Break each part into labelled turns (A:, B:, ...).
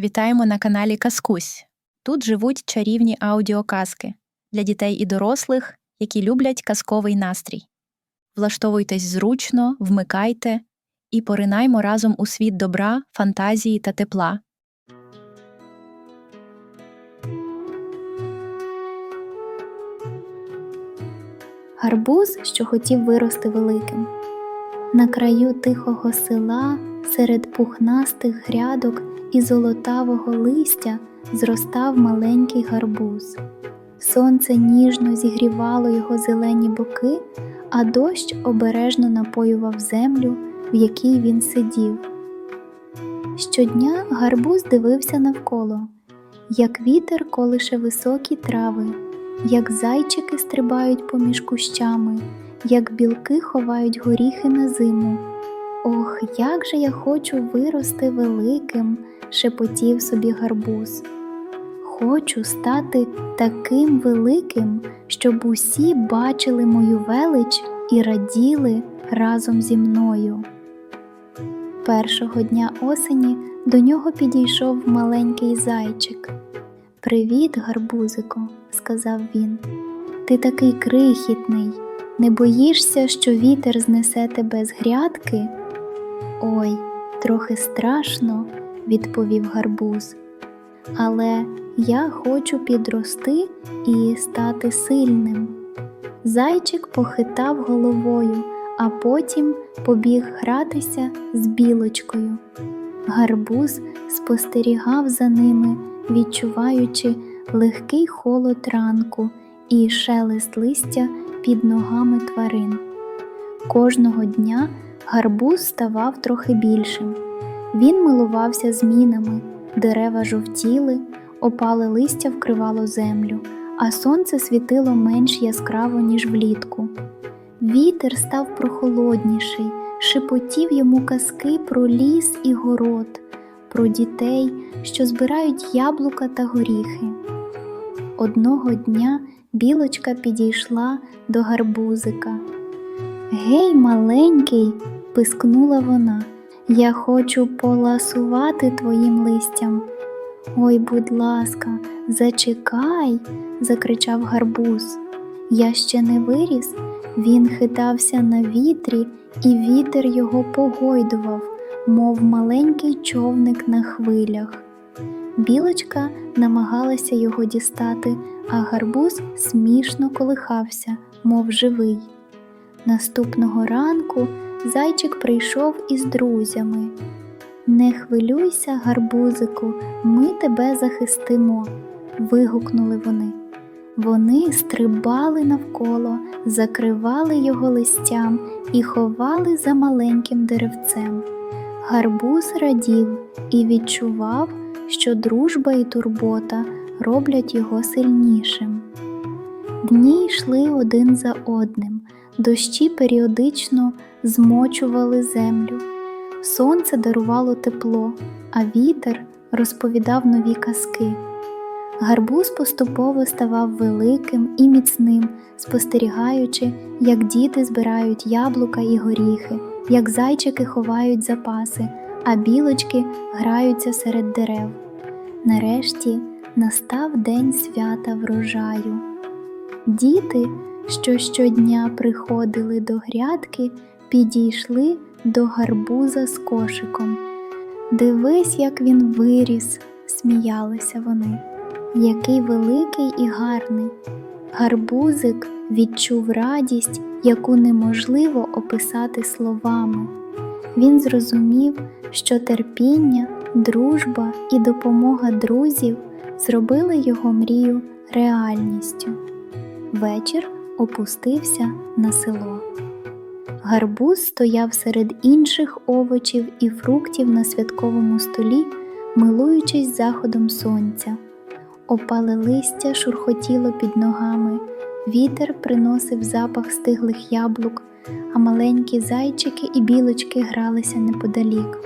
A: Вітаємо на каналі Казкусь. Тут живуть чарівні аудіоказки для дітей і дорослих, які люблять казковий настрій. Влаштовуйтесь зручно, вмикайте і поринаймо разом у світ добра, фантазії та тепла.
B: гарбуз, що хотів вирости великим. На краю тихого села, серед пухнастих грядок і золотавого листя зростав маленький гарбуз. Сонце ніжно зігрівало його зелені боки, а дощ обережно напоював землю, в якій він сидів. Щодня гарбуз дивився навколо, як вітер колише високі трави, як зайчики стрибають поміж кущами, як білки ховають горіхи на зиму. Ох, як же я хочу вирости великим, шепотів собі гарбуз. Хочу стати таким великим, щоб усі бачили мою велич і раділи разом зі мною. Першого дня осені до нього підійшов маленький зайчик. Привіт, гарбузико, сказав він. Ти такий крихітний. Не боїшся, що вітер знесе тебе з грядки? Ой, трохи страшно, відповів гарбуз. Але я хочу підрости і стати сильним. Зайчик похитав головою, а потім побіг гратися з білочкою. Гарбуз спостерігав за ними, відчуваючи легкий холод ранку і шелест листя під ногами тварин. Кожного дня гарбуз ставав трохи більшим. Він милувався змінами, дерева жовтіли, опале листя вкривало землю, а сонце світило менш яскраво, ніж влітку. Вітер став прохолодніший, шепотів йому казки про ліс і город, про дітей, що збирають яблука та горіхи. Одного дня білочка підійшла до гарбузика. Гей, маленький, пискнула вона, я хочу поласувати твоїм листям. Ой, будь ласка, зачекай, закричав гарбуз. Я ще не виріс. Він хитався на вітрі, і вітер його погойдував, мов маленький човник на хвилях. Білочка намагалася його дістати, а гарбуз смішно колихався, мов живий. Наступного ранку зайчик прийшов із друзями. Не хвилюйся, гарбузику, ми тебе захистимо, вигукнули вони. Вони стрибали навколо, закривали його листям і ховали за маленьким деревцем. Гарбуз радів і відчував, що дружба і турбота роблять його сильнішим. Дні йшли один за одним, дощі періодично змочували землю. Сонце дарувало тепло, а вітер розповідав нові казки. Гарбуз поступово ставав великим і міцним, спостерігаючи, як діти збирають яблука і горіхи, як зайчики ховають запаси, а білочки граються серед дерев. Нарешті настав день свята врожаю. Діти, що щодня приходили до грядки, підійшли до гарбуза з кошиком. Дивись, як він виріс, сміялися вони. Який великий і гарний. Гарбузик відчув радість, яку неможливо описати словами. Він зрозумів, що терпіння, дружба і допомога друзів зробили його мрію реальністю. Вечір опустився на село. Гарбуз стояв серед інших овочів і фруктів на святковому столі, милуючись заходом сонця. Опале листя шурхотіло під ногами, вітер приносив запах стиглих яблук, а маленькі зайчики і білочки гралися неподалік.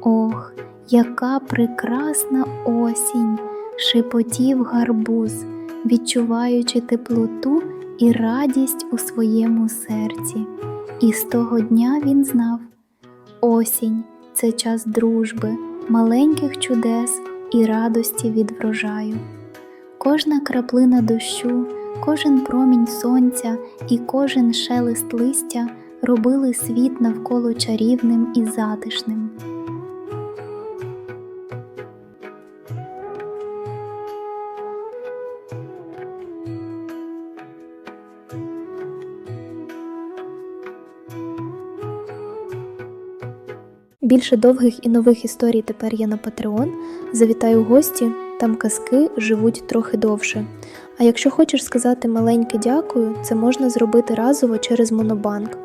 B: Ох, яка прекрасна осінь! шепотів гарбуз, відчуваючи теплоту і радість у своєму серці. І з того дня він знав осінь це час дружби, маленьких чудес і радості від врожаю. Кожна краплина дощу, кожен промінь сонця і кожен шелест листя робили світ навколо чарівним і затишним.
C: Більше довгих і нових історій тепер є на Patreon. Завітаю в гості, там казки живуть трохи довше. А якщо хочеш сказати маленьке дякую, це можна зробити разово через Монобанк.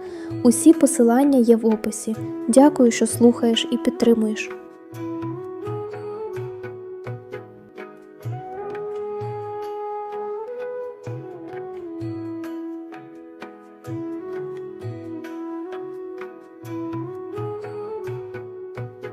C: Усі посилання є в описі. Дякую, що слухаєш і підтримуєш.